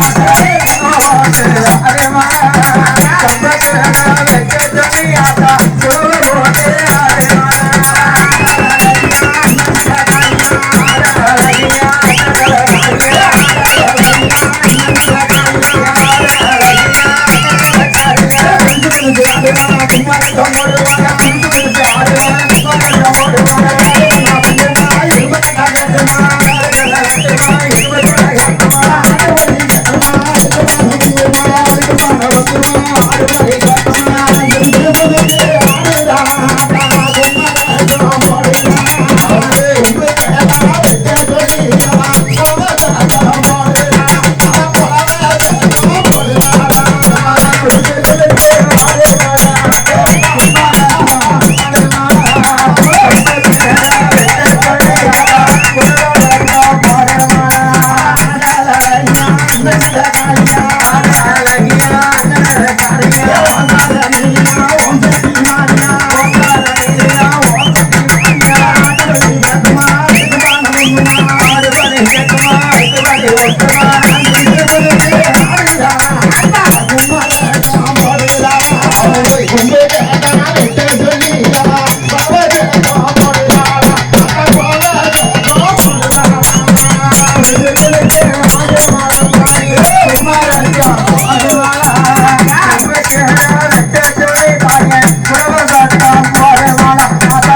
Array மாதே array மாதே அடுத்து Come back.